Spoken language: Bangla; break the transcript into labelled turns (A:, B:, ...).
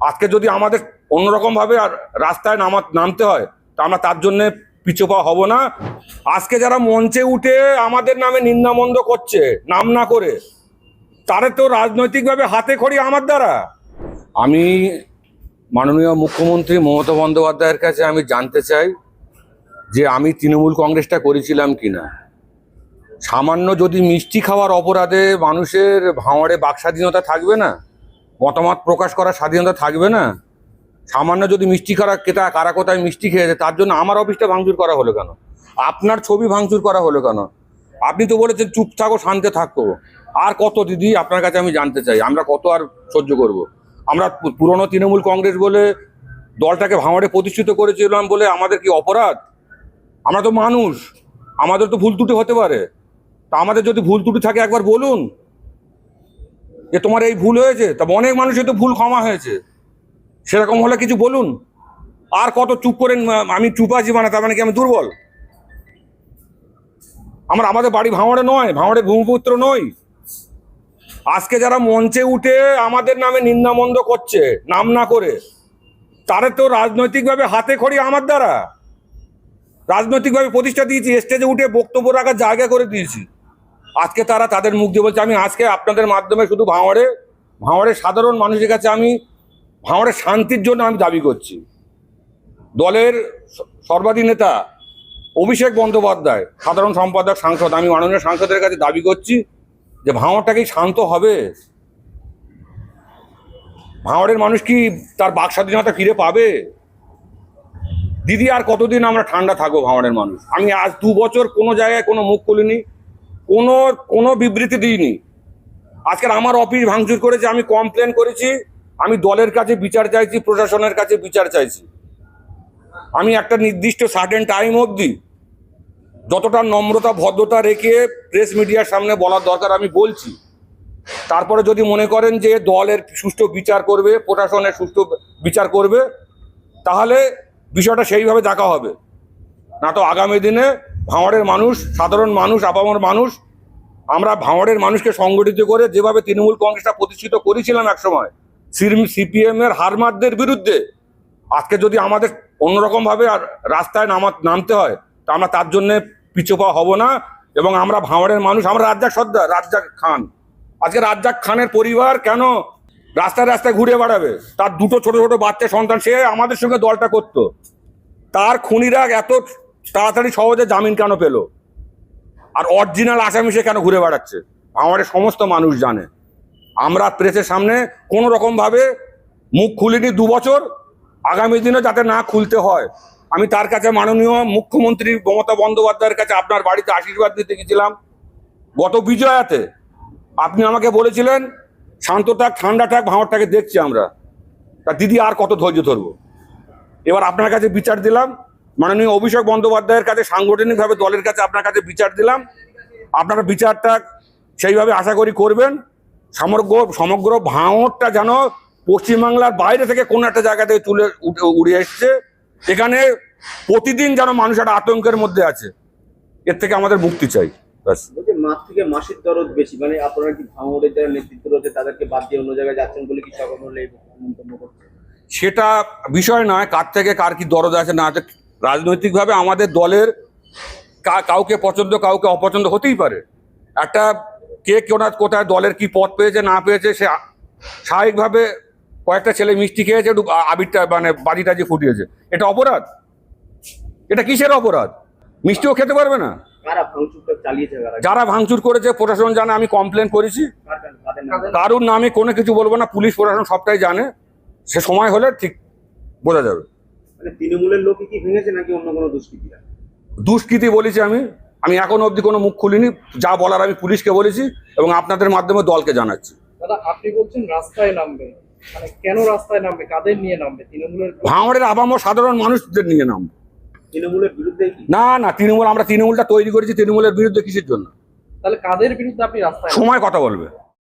A: আজকে যদি আমাদের অন্যরকমভাবে রাস্তায় নামা নামতে হয়, তা আমরা তার জন্যে পিছুপা হব না। আজকে যারা মঞ্চে উঠে আমাদের নামে নিন্দামন্দ করছে, নাম না করে, তারা তো রাজনৈতিকভাবে হাতে খড়ি আমার দ্বারা। আমি মাননীয় মুখ্যমন্ত্রী মমতা বন্দ্যোপাধ্যায়ের কাছে আমি জানতে চাই যে আমি তৃণমূল কংগ্রেসটা করেছিলাম কিনা। সামান্য যদি মিষ্টি খাওয়ার অপরাধে মানুষের ভাঁড়ে বাক স্বাধীনতা থাকবে না? মতামত প্রকাশ করার স্বাধীনতা থাকবে না? সামান্য যদি মিষ্টি খাওয়া কেটা কারা কোথায় মিষ্টি খেয়েছে, তার জন্য আমার অফিসটা ভাঙচুর করা হলো কেন? আপনার ছবি ভাঙচুর করা হলো কেন? আপনি তো বলেছেন চুপ থাকো, শান্তে থাকো। আর কত দিদি, আপনার কাছে আমি জানতে চাই, আমরা কত আর সহ্য করব। আমরা পুরনো তৃণমূল কংগ্রেস বলে দলটাকে ভাঙড়ে প্রতিষ্ঠিত করেছিলাম বলে আমাদের কি অপরাধ? আমরা তো মানুষ, আমাদের তো ভুল ত্রুটি হতে পারে। তা আমাদের যদি ভুল ত্রুটি থাকে একবার বলুন। যে তোমার এই ভুল হয়েছে, তা অনেক মানুষের তো ভুল ক্ষমা হয়েছে। সেরকম হলে কিছু বলুন। আর কত চুপ করে ন- আমি চুপ আছি মানে তার মানে কি আমি দুর্বল? আমার আমাদের বাড়ি ভাঙড়ে নয়, ভাঙড়ে ভূমিপুত্র নই। আজকে যারা মঞ্চে উঠে আমাদের নামে নিন্দামন্দ করছে, নাম না করে তারা তো রাজনৈতিকভাবে হাতে খড়ি আমার দ্বারা। রাজনৈতিকভাবে প্রতিষ্ঠা দিয়েছি স্টেজে উঠে বক্তব্য রাখার জায়গা করে দিয়েছি। আজকে তারা তাদের মুখ দিয়ে বলছে, আমি আজকে আপনাদের মাধ্যমে শুধু ভাঁড়ে ভাঁড়ের সাধারণ মানুষের কাছে আমি ভাঁড়ের শান্তির জন্য আমি দাবি করছি। দলের স- সর্বাধী নেতা অভিষেক বন্দ্যোপাধ্যায়, সাধারণ সম্পাদক, সাংসদ, আমি মাননীয় সাংসদের কাছে দাবি করছি যে ভাঁড়টা কি শান্ত হবে? ভাঁড়ের মানুষ কি তার বাক স্বাধীনতা ফিরে পাবে? দিদি, আর কতদিন আমরা ঠান্ডা থাকব ভাঁড়ের মানুষ? আমি আজ দু বছর কোনো জায়গায় কোনো মুখ খুলিনি। কোনো কোনো বিবৃতি দিইনি। আজকের আমার অফিস ভাঙচুর করেছে, আমি কমপ্লেন করেছি, আমি দলের কাছে বিচার চাইছি, প্রশাসনের কাছে বিচার চাইছি। আমি একটা নির্দিষ্ট সার্টেন টাইম অবধি যতটা নম্রতা, ভদ্রতা রেখে প্রেস মিডিয়ার সামনে বলার দরকার আমি বলছি। তারপরে যদি মনে করেন যে দলের সুষ্ঠু বিচার করবে, প্রশাসনের সুষ্ঠু বিচার করবে, তাহলে বিষয়টা সেইভাবে দেখা হবে। না তো আগামী দিনে ভাঁড়ের মানুষ, সাধারণ মানুষ, আপামর মানুষ, আমরা ভাঁড়ের মানুষকে সংগঠিত করে যেভাবে তৃণমূল কংগ্রেসটা প্রতিষ্ঠিত করেছিলাম একসময় সিপিএম এর হারমারদের বিরুদ্ধে, আজকে যদি আমাদের অন্যরকমভাবে রাস্তায় নামা নামতে হয়, তা আমরা তার জন্যে পিছুপা হব না এবং আমরা ভাঁড়ের মানুষ, আমরা রাজ্জাক সর্দার, রাজ্জাক খান। আজকে রাজ্জাক খানের পরিবার কেন রাস্তায় রাস্তায় ঘুরে বেড়াবে? তার দুটো ছোট ছোট বাচ্চা সন্তান, সে আমাদের সঙ্গে দলটা করতো। তার খুনিরা এত তাড়াতাড়ি সহজে জামিন কেন পেল? আর অরিজিনাল আসামি সে কেন ঘুরে বেড়াচ্ছে? আমাদের সমস্ত মানুষ জানে। আমরা প্রেসের সামনে কোনো রকমভাবে মুখ খুলিনি দু বছর। আগামী দিনে যাতে না খুলতে হয়। আমি তার কাছে মাননীয় মুখ্যমন্ত্রী মমতা বন্দ্যোপাধ্যায়ের কাছে আপনার বাড়িতে আশীর্বাদ দিতে গেছিলাম গত বিজয়াতে আপনি আমাকে বলেছিলেন, শান্ত থাক, ঠান্ডা থাক, ভাঁড়টাকে দেখছি আমরা। তা দিদি আর কত ধৈর্য ধরবো? এবার আপনার কাছে বিচার দিলাম। মাননীয় অভিষেক বন্দ্যোপাধ্যায়ের কাছে সাংগঠনিকভাবে দলের কাছে আপনার কাছে বিচার দিলাম। আপনারা বিচারটা সেইভাবে আশা করি করবেন। সমগ্র সমগ্র ভাঙরটা যেন পশ্চিমবাংলার বাইরে থেকে কোনো একটা জায়গা থেকে তুলে উড়ে এসছে। এখানে প্রতিদিন যেন মানুষ একটা আতঙ্কের মধ্যে আছে। এর থেকে আমাদের মুক্তি চাই। ব্যাস।
B: মাঠ থেকে মাসির দরদ বেশি। মানে আপনারা কি ভাঙড়ের যারা নেতৃত্ব রয়েছে তাদেরকে বাদ দিয়ে অন্য জায়গায় যাচ্ছেন বলে কি সকল মন্তব্য করছে
A: সেটা বিষয় নয় কার থেকে কার কি দরদ আছে না আছে। রাজনৈতিকভাবে আমাদের দলের কাউকে পছন্দ কাউকে অপছন্দ হতেই পারে। একটা কে কোনা কোথায় দলের কি পথ পেয়েছে না পেয়েছে সে স্বাভাবিকভাবে কয়েকটা ছেলে মিষ্টি খেয়েছে একটু আবিরটা মানে বাজি টাজি ফুটিয়েছে। এটা অপরাধ? এটা কিসের অপরাধ? মিষ্টিও খেতে পারবে না? যারা ভাঙচুর করেছে প্রশাসন জানে আমি কমপ্লেন করেছি? কারুর নামে কোনো কিছু বলব না পুলিশ প্রশাসন সবটাই জানে। সে সময় হলে ঠিক বোঝা যাবে।
B: মানে তৃণমূলের লোকই কি ভেঙেছে নাকি অন্য কোনো দুষ্কৃতীরা?
A: দুষ্কৃতি বলেছি আমি। আমি এখনও অবধি কোনো মুখ খুলিনি। যা বলার আমি পুলিশকে বলেছি এবং আপনাদের মাধ্যমে দলকে জানাচ্ছি।
C: দাদা আপনি বলছেন রাস্তায় নামবে। মানে কেন রাস্তায় নামবে? কাদের নিয়ে নামবে? তৃণমূলের
A: ভাঙড়ের আবামর সাধারণ মানুষদের নিয়ে নাম
B: তৃণমূলের বিরুদ্ধে
A: না না তৃণমূল আমরা তৃণমূলটা তৈরি করেছি তৃণমূলের বিরুদ্ধে কিসের জন্য?
C: তাহলে কাদের বিরুদ্ধে আপনি রাস্তায়
A: সময় কথা বলবে।